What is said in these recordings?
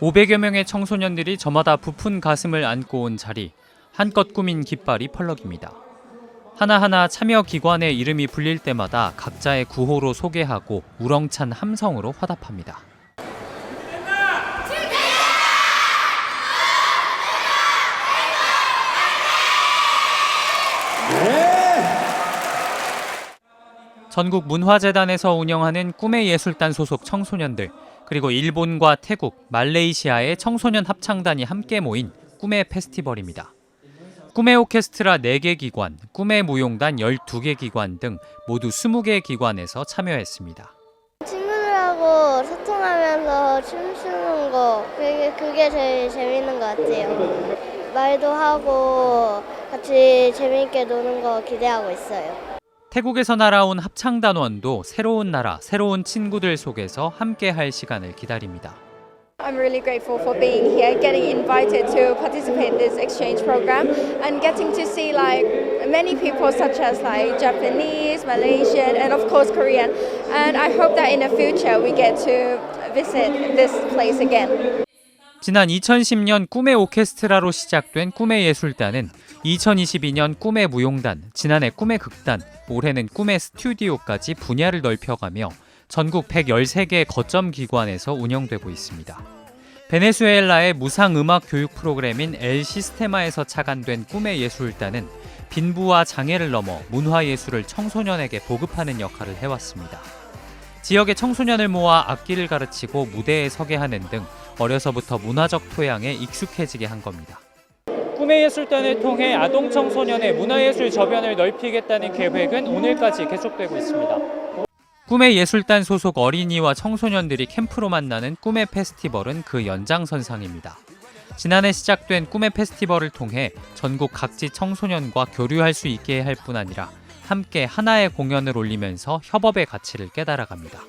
500여 명의 청소년들이 저마다 부푼 가슴을 안고 온 자리, 한껏 꾸민 깃발이 펄럭입니다. 하나하나 참여 기관의 이름이 불릴 때마다 각자의 구호로 소개하고 우렁찬 함성으로 화답합니다. 전국 문화재단에서 운영하는 꿈의 예술단 소속 청소년들, 그리고 일본과 태국, 말레이시아의 청소년 합창단이 함께 모인 꿈의 페스티벌입니다. 꿈의 오케스트라 4개 기관, 꿈의 무용단 12개 기관 등 모두 20개 기관에서 참여했습니다. 친구들하고 소통하면서 춤추는 거 그게, 그게 제일 재밌는 것 같아요. 말도 하고 같이 재밌게 노는 거 기대하고 있어요. 태국에서 날아온 합창단원도 새로운 나라, 새로운 친구들 속에서 함께 할 시간을 기다립니다. I'm really grateful for being here, getting invited to participate in this exchange program, and getting to see like many people such as like Japanese, Malaysian, and of course Korean. And I hope that in the future we get to visit this place again. 지난 2010년 꿈의 오케스트라로 시작된 꿈의 예술단은 2022년 꿈의 무용단, 지난해 꿈의 극단, 올해는 꿈의 스튜디오까지 분야를 넓혀가며 전국 113개 거점 기관에서 운영되고 있습니다. 베네수엘라의 무상 음악 교육 프로그램인 엘 시스테마에서 착안된 꿈의 예술단은 빈부와 장애를 넘어 문화 예술을 청소년에게 보급하는 역할을 해왔습니다. 지역의 청소년을 모아 악기를 가르치고 무대에 서게 하는 등 어려서부터 문화적 토양에 익숙해지게 한 겁니다. 꿈의 예술단을 통해 아동 청소년의 문화예술 저변을 넓히겠다는 계획은 오늘까지 계속되고 있습니다. 꿈의 예술단 소속 어린이와 청소년들이 캠프로 만나는 꿈의 페스티벌은 그 연장선상입니다. 지난해 시작된 꿈의 페스티벌을 통해 전국 각지 청소년과 교류할 수 있게 할 뿐 아니라 함께 하나의 공연을 올리면서 협업의 가치를 깨달아갑니다.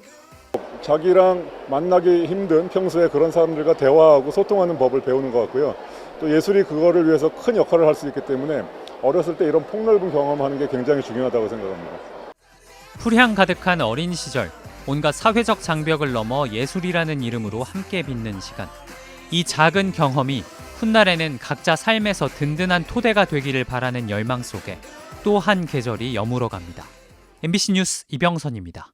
자기랑 만나기 힘든 평소에 그런 사람들과 대화하고 소통하는 법을 배우는 것 같고요. 또 예술이 그거를 위해서 큰 역할을 할 수 있기 때문에 어렸을 때 이런 폭넓은 경험하는 게 굉장히 중요하다고 생각합니다. 풀향 가득한 어린 시절, 온갖 사회적 장벽을 넘어 예술이라는 이름으로 함께 빛는 시간. 이 작은 경험이 훗날에는 각자 삶에서 든든한 토대가 되기를 바라는 열망 속에 또 한 계절이 여물어 갑니다. MBC 뉴스 이병선입니다.